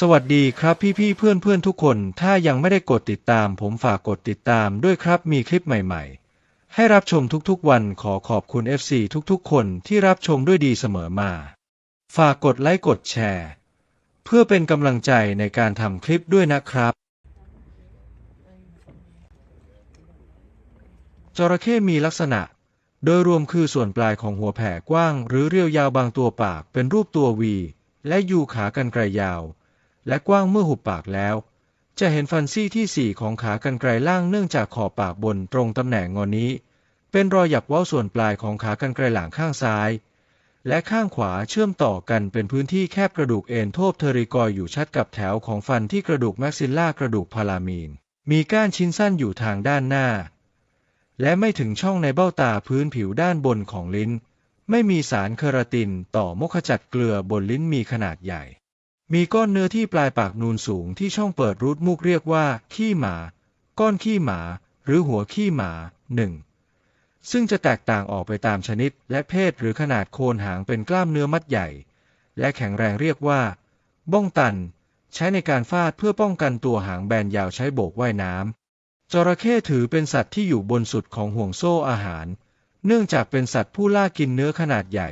สวัสดีครับพี่ๆเพื่อนๆทุกคน ถ้ายังไม่ได้กดติดตามผมฝากกดติดตามด้วยครับมีคลิปใหม่ๆ ให้รับชมทุกๆวันขอขอบคุณ FC ทุกๆ คนที่รับชมด้วยดีเสมอมา ฝากกดไลค์กดแชร์ เพื่อเป็นกำลังใจในการทำคลิปด้วยนะครับจระเข้มีลักษณะ โดยรวมคือส่วนปลายของหัวแผ่กว้าง หรือเรียวยาวบางตัวปากเป็นรูปตัววี และยูขากรรไกรยาว และกว้างเมื่อหุบปากแล้ว จะเห็นฟันซี่ที่สี่ของขากรรไกรล่างเนื่องจากขอบปากบนตรงตำแหน่งงอนี้ เป็นรอยหยักเว้าส่วนปลายของขากรรไกรหลังข้างซ้าย และข้างขวาเชื่อมต่อกันเป็นพื้นที่แคบกระดูกเอ็นโทบเทอริกอยอยู่ชัดกับแถวของฟันที่กระดูกแม็กซิลล่ากระดูกพารามีน มีก้านชิ้นสั้นอยู่ทางด้านหน้า และไม่ถึงช่องในเบ้าตาพื้นผิวด้านบนของลิ้นไม่มีสารเคราตินต่อมกขจัดเกลือบนลิ้นมีขนาดใหญ่ มีก้อนเนื้อที่ปลายปากนูนสูงที่ช่องเปิดรูทมูกเรียกว่าขี้หมา ก้อนขี้หมา หรือหัวขี้หมาหนึ่งซึ่งจะแตกต่างออกไปตามชนิดและเพศหรือขนาดโคนหางเป็นกล้ามเนื้อมัดใหญ่ และแข็งแรงเรียกว่า บ้องตัน ใช้ในการฟาดเพื่อป้องกันตัวหางแบนยาวใช้โบกว่ายน้ำจระเข้ถือเป็นสัตว์ที่อยู่บนสุดของห่วงโซ่อาหาร เนื่องจากเป็นสัตว์ผู้ล่ากินเนื้อขนาดใหญ่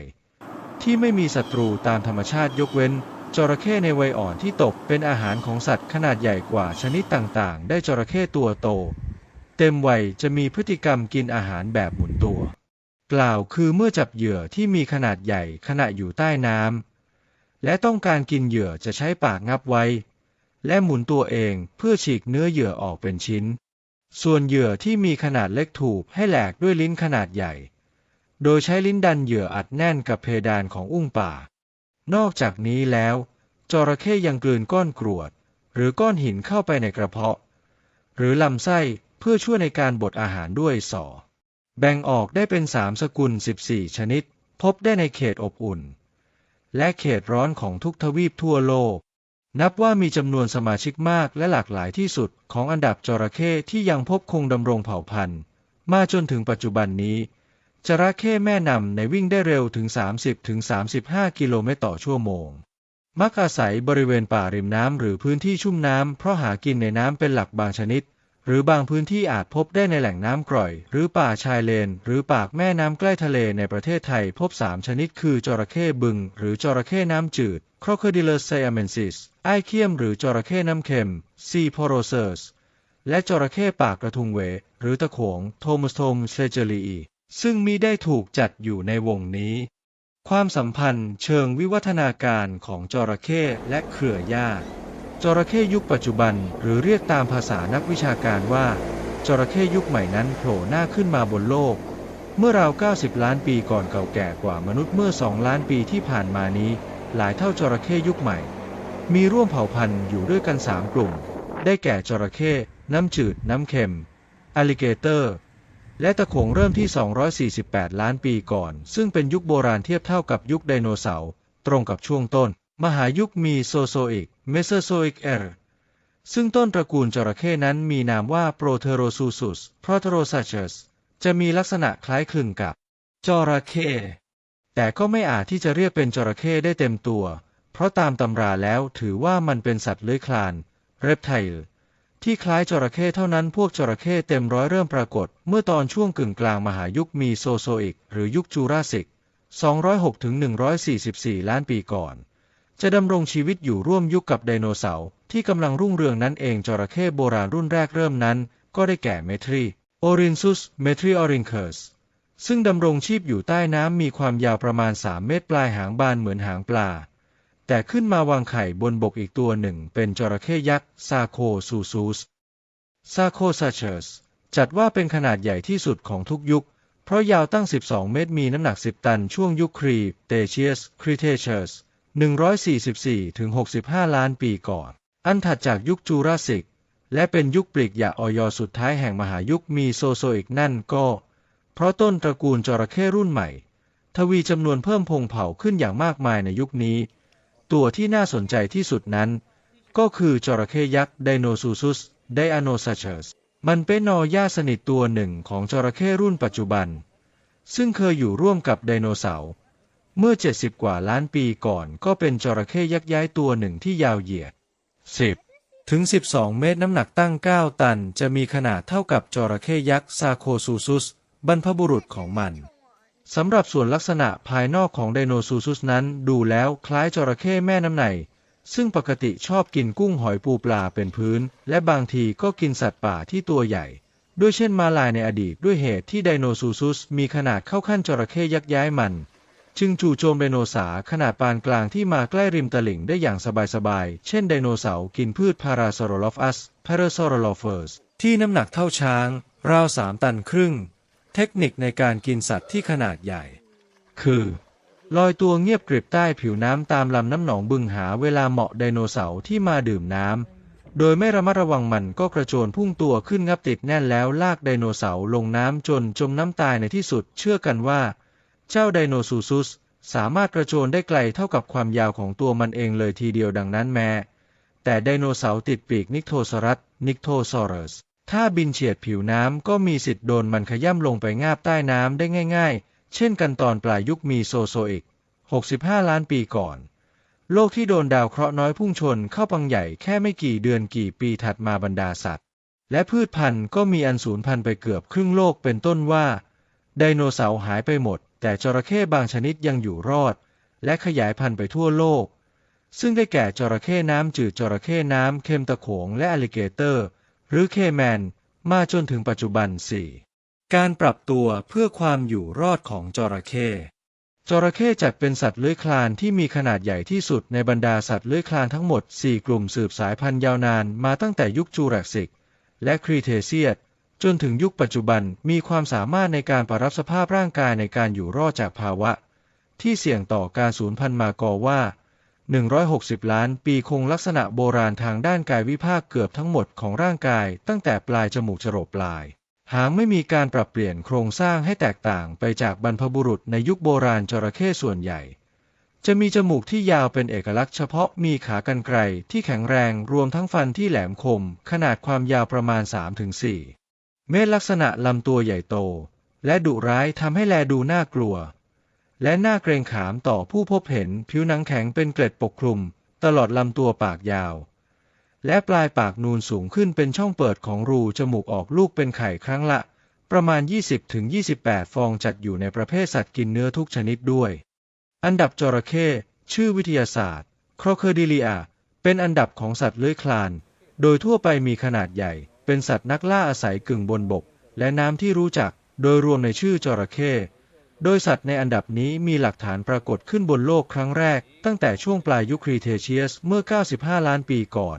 ที่ไม่มีศัตรูตามธรรมชาติยกเว้น จระเข้ในวัยอ่อนที่ตกเป็นอาหารของสัตว์ขนาดใหญ่กว่าชนิดต่างๆ ได้จระเข้ตัวโต เต็มวัยจะมีพฤติกรรมกินอาหารแบบหมุนตัว กล่าวคือเมื่อจับเหยื่อที่มีขนาดใหญ่ขณะอยู่ใต้น้ำและต้องการกินเหยื่อจะใช้ปากงับไว้ และหมุนตัวเองเพื่อฉีกเนื้อเหยื่อออกเป็นชิ้น ส่วนเหยื่อที่มีขนาดเล็กถูกให้แหลกด้วยลิ้นขนาดใหญ่ โดยใช้ลิ้นดันเหยื่ออัดแน่นกับเพดานของอุ้งป่า นอกจากนี้แล้วจระเข้ยังกลืนก้อนกรวด หรือก้อนหินเข้าไปในกระเพาะ หรือลำไส้เพื่อช่วยในการบดอาหารด้วยสอ แบ่งออกได้เป็นสามสกุล 14 ชนิด พบได้ในเขตอบอุ่น และเขตร้อนของทุกทวีปทั่วโลก นับว่ามีจำนวนสมาชิกมากและหลากหลายที่สุดของอันดับจระเข้ที่ยังพบคงดำรงเผ่าพันธุ์ มาจนถึงปัจจุบันนี้ จระเข้แม่นำในวิ่งได้เร็วถึง 30-35 กิโลเมตรต่อชั่วโมง มักอาศัยบริเวณป่าริมน้ำหรือพื้นที่ชุ่มน้ำเพราะหากินในน้ำเป็นหลักบางชนิด หรือบางพื้นที่อาจพบได้ในแหล่งน้ำกร่อย หรือป่าชายเลน หรือปากแม่น้ำใกล้ทะเลในประเทศไทยพบ 3 ชนิดคือจระเข้บึง หรือจระเข้น้ำจืด Crocodylus siamensis ไอเคียมหรือจระเข้น้ำเค็ม C. porosus และจระเข้ปากกระทุงเหวหรือตะโขง Tomostom s e g e r i ซึ่งมิได้ถูกจัดอยู่ในวงนี้ ความสัมพันธ์เชิงวิวัฒนาการของจระเข้และเครือญาติจระเข้ยุคปัจจุบันหรือเรียกตามภาษานักวิชาการว่าจระเข้ยุคใหม่นั้นโผล่หน้าขึ้นมาบนโลก เมื่อราว 90 ล้านปีก่อนเก่าแก่กว่ามนุษย์เมื่อ 2 ล้านปีที่ผ่านมานี้ หลายเท่าจระเข้ยุคใหม่ มีร่วมเผ่าพันธุ์อยู่ด้วยกัน 3 กลุ่ม ได้แก่จระเข้น้ำจืดน้ำเค็มอลิเกเตอร์ และตะโขงเริ่มที่ 248 ล้านปีก่อน ซึ่งเป็นยุคโบราณเทียบเท่ากับยุคไดโนเสาร์ ตรงกับช่วงต้น มหายุคมีโซโซอิก เมโซโซอิกเอร์ซึ่งต้นตระกูลจระเข้นั้นมีนามว่าโปรเทโรซูซุสโปรเทโรซัชสจะมีลักษณะคล้ายคลึงกับจระเข้แต่ก็ไม่อาจที่จะเรียกเป็นจระเข้ได้เต็มตัว เพราะตามตำราแล้วถือว่ามันเป็นสัตว์เลื้อยคลาน เรปไทล ที่คล้ายจระเข้เท่านั้นพวกจระเข้เต็มร้อยเริ่มปรากฏ เมื่อตอนช่วงกึ่งกลางมหายุคมีโซโซอิก หรือยุคจูราสสิก 206-144 ล้านปีก่อน จะดำรงชีวิตอยู่ร่วมยุคกับไดโนเสาร์ที่กำลังรุ่งเรืองนั้นเองจระเข้โบราณรุ่นแรกเริ่มนั้น ก็ได้แก่เมทรีโอรินซุสเมทรีออรินเคิร์สซึ่งดำรงชีพอยู่ใต้น้ำมีความยาวประมาณ 3 เมตรปลายหางบานเหมือนหางปลา แต่ขึ้นมาวางไข่บนบกอีกตัวหนึ่งเป็นจระเข้ยักษ์ซาโคซูซูสซาโคซาเชสจัดว่าเป็นขนาดใหญ่ที่สุดของทุกยุค เพราะยาวตั้ง 12 เมตรมีน้ำหนัก 10 ตันช่วงยุคครีเตเชียสครีเทเชียส144-65 ล้านปีก่อน อันถัดจากยุคจูราสสิก และเป็นยุคปลีกหยาออยสุดท้ายแห่งมหายุคมีโซโซอิกนั่นก็ เพราะต้นตระกูลจระเข้รุ่นใหม่ ทวีจำนวนเพิ่มพงเผ่าขึ้นอย่างมากมายในยุคนี้ ตัวที่น่าสนใจที่สุดนั้น ก็คือจระเข้ยักษ์ไดโนซูซุสไดอะโนซาเชสมันเป็นนอญาสนิทตัวหนึ่งของจระเข้รุ่นปัจจุบัน ซึ่งเคยอยู่ร่วมกับไดโนเสาร์เมื่อ 70 กว่าล้านปีก่อนก็เป็นจระเข้ยักษ์ย้ายตัวหนึ่งที่ยาวเหยียด 10 ถึง 12 เมตรน้ำหนักตั้ง 9 ตัน จะมีขนาดเท่ากับจระเข้ยักษ์ซาโคซูซุสบรรพบุรุษของมัน สำหรับส่วนลักษณะภายนอกของไดโนซูซุสนั้นดูแล้วคล้ายจระเข้แม่น้ำใน ซึ่งปกติชอบกินกุ้งหอยปูปลาเป็นพื้น และบางทีก็กินสัตว์ป่าที่ตัวใหญ่ ด้วยเช่นมาลายในอดีตด้วยเหตุที่ไดโนซูซุสมีขนาดเข้าขั้นจระเข้ยักษ์ย้ายมัน จึงจู่โจมไดโนเสาร์ขนาดปานกลางที่มาใกล้ริมตลิ่งได้อย่างสบายๆ เช่นไดโนเสาร์กินพืชพาราซอรลอฟัสพาราซอรลอเฟอร์สที่น้ำหนักเท่าช้าง ราวสามตันครึ่ง เทคนิคในการกินสัตว์ที่ขนาดใหญ่ คือ ลอยตัวเงียบกริบใต้ผิวน้ำตามลำน้ำหนองบึงหาเวลาเหมาะไดโนเสาร์ที่มาดื่มน้ำ โดยไม่ระมัดระวังมันก็กระโจนพุ่งตัวขึ้นงับติดแน่นแล้วลากไดโนเสาร์ลงน้ำจนจมน้ำตายในที่สุด เชื่อกันว่า เจ้าไดโนซูซุสสามารถกระโจนได้ไกลเท่ากับความยาวของตัวมันเองเลยทีเดียวดังนั้นแม้แต่ไดโนเสาร์ติดปีกนิกโทซอรัสนิกโทซอรัส ถ้าบินเฉียดผิวน้ำก็มีสิทธิ์โดนมันขย่ำลงไปงาบใต้น้ำได้ง่าย ๆ เช่นกันตอนปลายยุคมีโซโซอิก 65 ล้านปีก่อน โลกที่โดนดาวเคราะห์น้อยพุ่งชนเข้าปังใหญ่แค่ไม่กี่เดือนกี่ปีถัดมาบรรดาสัตว์ และพืชพันธุ์ก็มีอันสูญพันธุ์ไปเกือบครึ่งโลกเป็นต้นว่า ไดโนเสาร์หายไปหมด แต่จระเข้บางชนิดยังอยู่รอด และขยายพันธุ์ไปทั่วโลก ซึ่งได้แก่จระเข้น้ำจืดจระเข้น้ำเค็มตะโขงและอลลิเกเตอร์ หรือเคแมนมาจนถึงปัจจุบัน 4. การปรับตัวเพื่อความอยู่รอดของจระเข้จระเข้จัดเป็นสัตว์เลื้อยคลานที่มีขนาดใหญ่ที่สุดในบรรดาสัตว์เลื้อยคลานทั้งหมด 4 กลุ่มสืบสายพันธุ์ยาวนานมาตั้งแต่ยุคจูราสสิก และครีเทเซียสจนถึงยุคปัจจุบันมีความสามารถในการปรับสภาพร่างกายในการอยู่รอดจากภาวะ ที่เสี่ยงต่อการสูญพันธุ์มากอว่า 160 ล้านปีคงลักษณะโบราณทางด้านกายวิภาคเกือบทั้งหมดของร่างกายตั้งแต่ปลายจมูกจรดปลาย หางไม่มีการปรับเปลี่ยนโครงสร้างให้แตกต่างไปจากบรรพบุรุษในยุคโบราณจระเข้ส่วนใหญ่ จะมีจมูกที่ยาวเป็นเอกลักษณ์เฉพาะมีขากรรไกรที่แข็งแรงรวมทั้งฟันที่แหลมคม ขนาดความยาวประมาณ 3-4 เมตรลักษณะลำตัวใหญ่โต และดุร้ายทำให้แลดูน่ากลัว และหน่าเกรงขามต่อผู้พบเห็นผิวหนังแข็งเป็นเกล็ดปกคลุม ตลอดลำตัวปากยาว และปลายปากนูนสูงขึ้นเป็นช่องเปิดของรูจมูกออกลูกเป็นไข่ครั้งละ ประมาณ 20-28 ฟองจัดอยู่ในประเภทสัตว์กินเนื้อทุกชนิดด้วย อันดับจระเข้ชื่อวิทยาศาสตร์ Crocodilia เป็นอันดับของสัตว์เลื้อยคลาน โดยทั่วไปมีขนาดใหญ่ เป็นสัตว์นักล่าอาศัยกึ่งบนบก และน้ำที่รู้จัก โดยรวมในชื่อจระเข้ โดยสัตว์ในอันดับนี้มีหลักฐานปรากฏขึ้นบนโลกครั้งแรก ตั้งแต่ช่วงปลายยุคครีเทเชียสเมื่อ 95 ล้านปีก่อน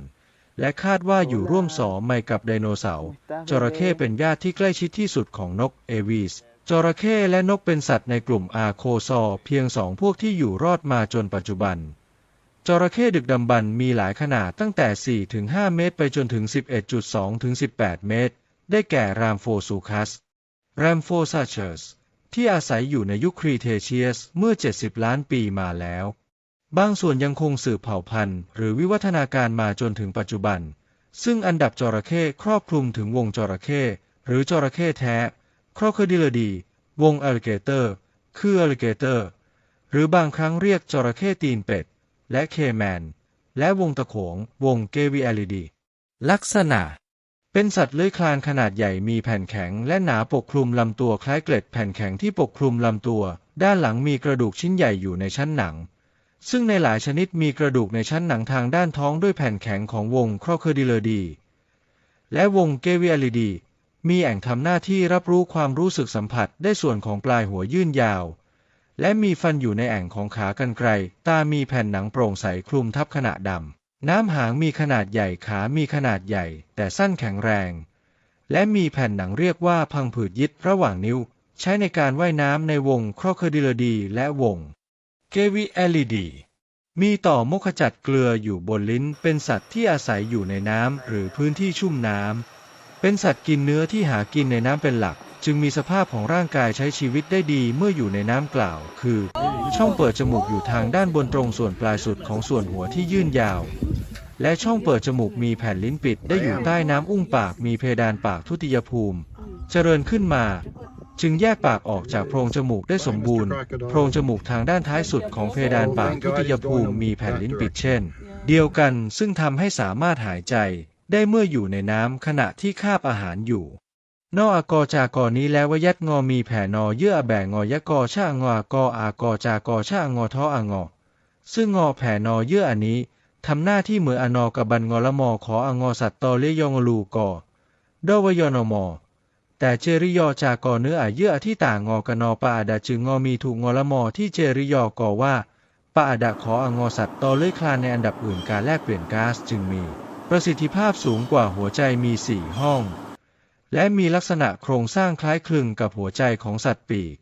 และคาดว่าอยู่ร่วมสอมไมกับไดโนเสาร์จระเข้เป็นญาติที่ใกล้ชิดที่สุดของนกเอวีสจระเข้และนกเป็นสัตว์ในกลุ่มอาโคซอร์เพียงสองพวกที่อยู่รอดมาจนปัจจุบันจระเข้ดึกดำบรรมีหลายขนาดตั้งแต่ 4-5 เมตร ไปจนถึง 11.2-18 เมตร ได้แก่รามโฟซูคัสแรมโฟซาเชส ที่อาศัยอยู่ในยุคครีเทเชียสเมื่อ 70 ล้านปีมาแล้ว บางส่วนยังคงสืบเผ่าพันธุ์ หรือวิวัฒนาการมาจนถึงปัจจุบัน ซึ่งอันดับจระเข้ครอบคลุมถึงวงจระเข้หรือจระเข้แท้ครอคดิลดี วงอล i เกเตอร์ คืออล i เกเตอร์ หรือบางครั้งเรียกจระเข้ตีนเป็ด และเคแมน และวงตะโขง วงเกวิอลิดี ลักษณะ เป็นสัตว์เลื้อยคลานขนาดใหญ่มีแผ่นแข็งและหนาปกคลุมลำตัวคล้ายเกล็ดแผ่นแข็งที่ปกคลุมลำตัว ด้านหลังมีกระดูกชิ้นใหญ่อยู่ในชั้นหนัง ซึ่งในหลายชนิดมีกระดูกในชั้นหนังทางด้านท้องด้วยแผ่นแข็งของวงครอคดิเลดี และวงเกวิอลิดี มีแอ่งทำหน้าที่รับรู้ความรู้สึกสัมผัสได้ส่วนของปลายหัวยื่นยาว และมีฟันอยู่ในแอ่งของขากรรไกรตามีแผ่นหนังโปร่งใสคลุมทับขณะดำ น้ำหางมีขนาดใหญ่ขามีขนาดใหญ่ แต่สั้นแข็งแรง และมีแผ่นหนังเรียกว่าพังผืดยึดระหว่างนิ้ว ใช้ในการว่ายน้ำในวงครอคดิลดีและวงเกวิเอลิดี มีต่อมกขจัดเกลืออยู่บนลิ้น เป็นสัตว์ที่อาศัยอยู่ในน้ำหรือพื้นที่ชุ่มน้ำ เป็นสัตว์กินเนื้อที่หากินในน้ำเป็นหลัก จึงมีสภาพของร่างกายใช้ชีวิตได้ดีเมื่ออยู่ในน้ำกล่าว คือ ช่องเปิดจมูกอยู่ทางด้านบนตรงส่วนปลายสุดของส่วนหัวที่ยื่นยาว และช่องเปิดจมูกมีแผ่นลิ้นปิดได้อยู่ใต้น้ำอุ้งปากมีเพดานปากทุติยภูมิ เจริญขึ้นมา จึงแยกปากออกจากโพรงจมูกได้สมบูรณ์ โพรงจมูกทางด้านท้ายสุดของเพดานปากทุติยภูมิมีแผ่นลิ้นปิดเช่น เดียวกันซึ่งทำให้สามารถหายใจได้เมื่ออยู่ในน้ำขณะที่คาบอาหารอยู่ นออากอจากอนี้แล้ววยัดงอมีแผ่นอเยื่อแบ่งงอยะกอชะงออากออากอจากอชะงอท้ออางอ ซึ่งงอแผ่นอเยื่ออันนี้ทำหน้าที่เหมือนอนอกับบันงอละมอขอองอสัตตอเลยองลูกอดวยนอมอแต่เจริยอจากอเนื้ออาเยื่อที่ต่างงอกนอปาอาดาจึงงอมีถูกงอละมอที่เจริยอกอว่าปาอาดาขอองอสัตตอเลอยคลานในอันดับอื่นการแลกเปลี่ยนก๊าซจึงมี ประสิทธิภาพสูงกว่าหัวใจมีสี่ห้อง และมีลักษณะโครงสร้างคล้ายคลึงกับหัวใจของสัตว์ปีก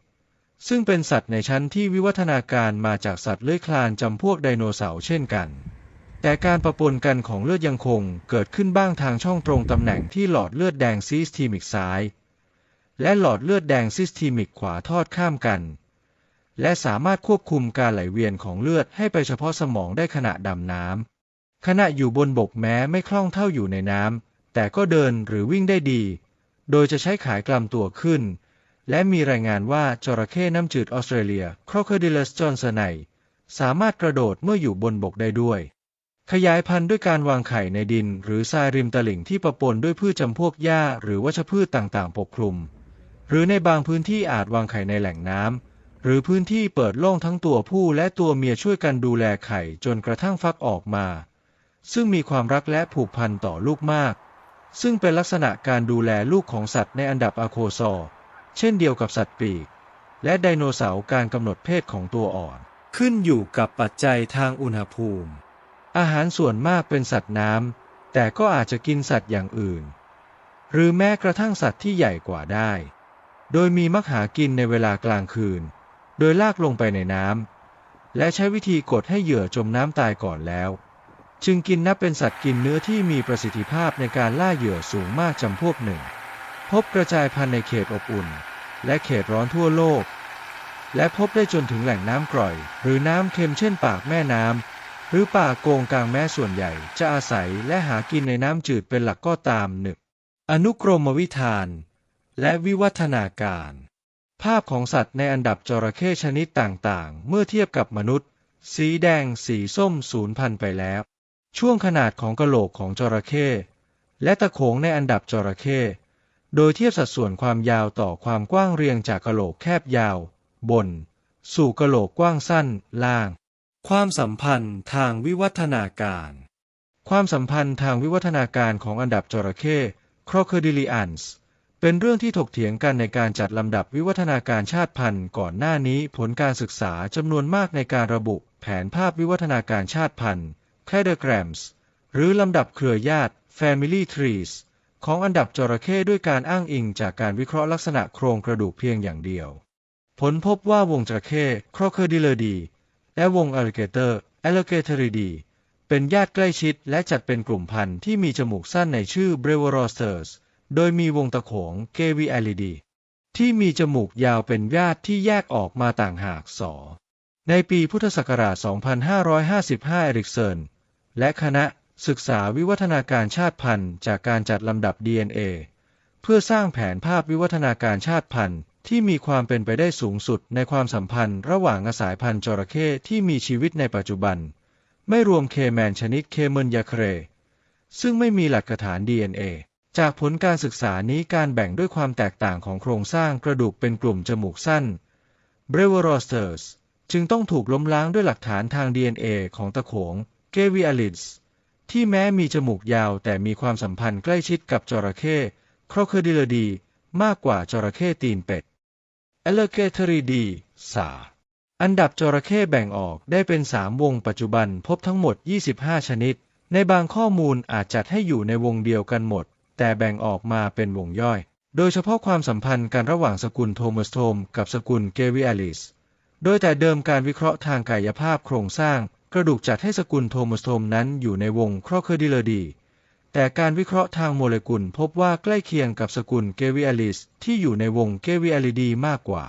ซึ่งเป็นสัตว์ในชั้นที่วิวัฒนาการมาจากสัตว์เลื้อยคลานจำพวกไดโนเสาร์เช่นกัน แต่การประปนกันของเลือดยังคงเกิดขึ้นบ้างทางช่องตรงตำแหน่งที่หลอดเลือดแดงซิสทีมิกซ้าย และหลอดเลือดแดงซิสทีมิกขวาทอดข้ามกัน และสามารถควบคุมการไหลเวียนของเลือดให้ไปเฉพาะสมองได้ขณะดำน้ำขณะอยู่บนบกแม้ไม่คล่องเท่าอยู่ในน้ำแต่ก็เดินหรือวิ่งได้ดี โดยจะใช้ขายกลำตัวขึ้น และมีรายงานว่าจระเข้น้ำจืดออสเตรเลีย Crocodilus johnsoni สามารถกระโดดเมื่ออยู่บนบกได้ด้วย ขยายพันธุ์ด้วยการวางไข่ในดิน หรือทรายริมตลิ่งที่ประปนด้วยพืชจำพวกหญ้าหรือวัชพืชต่างๆ ปกคลุม หรือในบางพื้นที่อาจวางไข่ในแหล่งน้ำหรือพื้นที่เปิดโล่งทั้งตัวผู้และตัวเมียช่วยกันดูแลไข่จนกระทั่งฟักออกมา ซึ่งมีความรักและผูกพันต่อลูกมาก ซึ่งเป็นลักษณะการดูแลลูกของสัตว์ในอันดับอะโคซอร์เช่นเดียวกับสัตว์ปีก และไดโนเสาร์การกำหนดเพศของตัวอ่อน ขึ้นอยู่กับปัจจัยทางอุณหภูมิ อาหารส่วนมากเป็นสัตว์น้ำแต่ก็อาจจะกินสัตว์อย่างอื่น หรือแม้กระทั่งสัตว์ที่ใหญ่กว่าได้ โดยมีมักหากินในเวลากลางคืน โดยลากลงไปในน้ำและใช้วิธีกดให้เหยื่อจมน้ำตายก่อนแล้ว จึงกินนับเป็นสัตว์กินเนื้อที่มีประสิทธิภาพในการล่าเหยื่อสูงมากจำพวกหนึ่ง พบกระจายพันธุ์ในเขตอบอุ่น และเขตร้อนทั่วโลก และพบได้จนถึงแหล่งน้ำกร่อย หรือน้ำเค็มเช่นปากแม่น้ำหรือป่าโกงกลางแม้ส่วนใหญ่จะอาศัยและหากินในน้ำจืดเป็นหลักก็ตามหนึ่งอนุกรมวิธาน และวิวัฒนาการ ภาพของสัตว์ในอันดับจระเข้ชนิดต่างๆ เมื่อเทียบกับมนุษย์ สีแดงสีส้มสูญพันธุ์ไปแล้ว ช่วงขนาดของกะโหลกของจระเข้และตะโขงในอันดับจระเข้โดยเทียบสัดส่วนความยาวต่อความกว้างเรียงจากกะโหลกแคบยาว บน สู่กะโหลกกว้างสั้น ล่าง ความสัมพันธ์ทางวิวัฒนาการ ความสัมพันธ์ทางวิวัฒนาการของอันดับจระเข้ Crocodilians เป็นเรื่องที่ถกเถียงกันในการจัดลำดับวิวัฒนาการชาติพันธุ์ ก่อนหน้านี้ผลการศึกษาจำนวนมากในการระบุแผนภาพวิวัฒนาการชาติพันธุ์ Cladograms หรือลำดับเครือญาติ Family Trees ของอันดับจระเข้ด้วยการอ้างอิงจากการวิเคราะห์ลักษณะโครงกระดูกเพียงอย่างเดียว ผลพบว่าวงจระเข้ Crocodilidae และวง Alligator Alligatoridae เป็นญาติใกล้ชิดและจัดเป็นกลุ่มพันธุ์ที่มีจมูกสั้นในชื่อ Brevorosters โดยมีวงตะโขง g a v i a l i d i ที่มีจมูกยาวเป็นญาติที่แยกออกมาต่างหากสอ ในปีพุทธศักราช 2555 เอริกเซนและคณะศึกษาวิวัฒนาการชาติพันธุ์จากการจัดลำดับ DNA เพื่อสร้างแผนภาพวิวัฒนาการชาติพันธุ์ที่มีความเป็นไปได้สูงสุดในความสัมพันธ์ระหว่างสายพันธุ์จระเข้ที่มีชีวิตในปัจจุบัน ไม่รวมเคแมนชนิดเคเมนยาเคร ซึ่งไม่มีหลักฐาน DNA จากผลการศึกษานี้การแบ่งด้วยความแตกต่างของโครงสร้างกระดูกเป็นกลุ่มจมูกสั้น b r e v o r o s t e r s จึงต้องถูกล้มล้างด้วยหลักฐานทาง DNA ของตะโขง g a v i a l i d s ที่แม้มีจมูกยาวแต่มีความสัมพันธ์ใกล้ชิดกับจระเข้ Crocodilidae มากกว่าจระเข้ตีนเป็ด Alligatoridae สาอันดับจระเข้แบ่งออกได้เป็น 3 วงปัจจุบันพบทั้งหมด 25 ชนิด ในบางข้อมูลอาจจัดให้อยู่ในวงเดียวกันหมด แต่แบ่งออกมาเป็นวงย่อย โดยเฉพาะความสัมพันธ์กันระหว่างสกุลโทมัสโทมกับสกุลเกวิอลิส โดยแต่เดิมการวิเคราะห์ทางกายภาพโครงสร้าง กระดูกจัดให้สกุลโทมัสโทมนั้นอยู่ในวงครอเคอร์ดิเลดี แต่การวิเคราะห์ทางโมเลกุลพบว่าใกล้เคียงกับสกุลเกวิอลิสที่อยู่ในวงเกวิอลิดีมากกว่า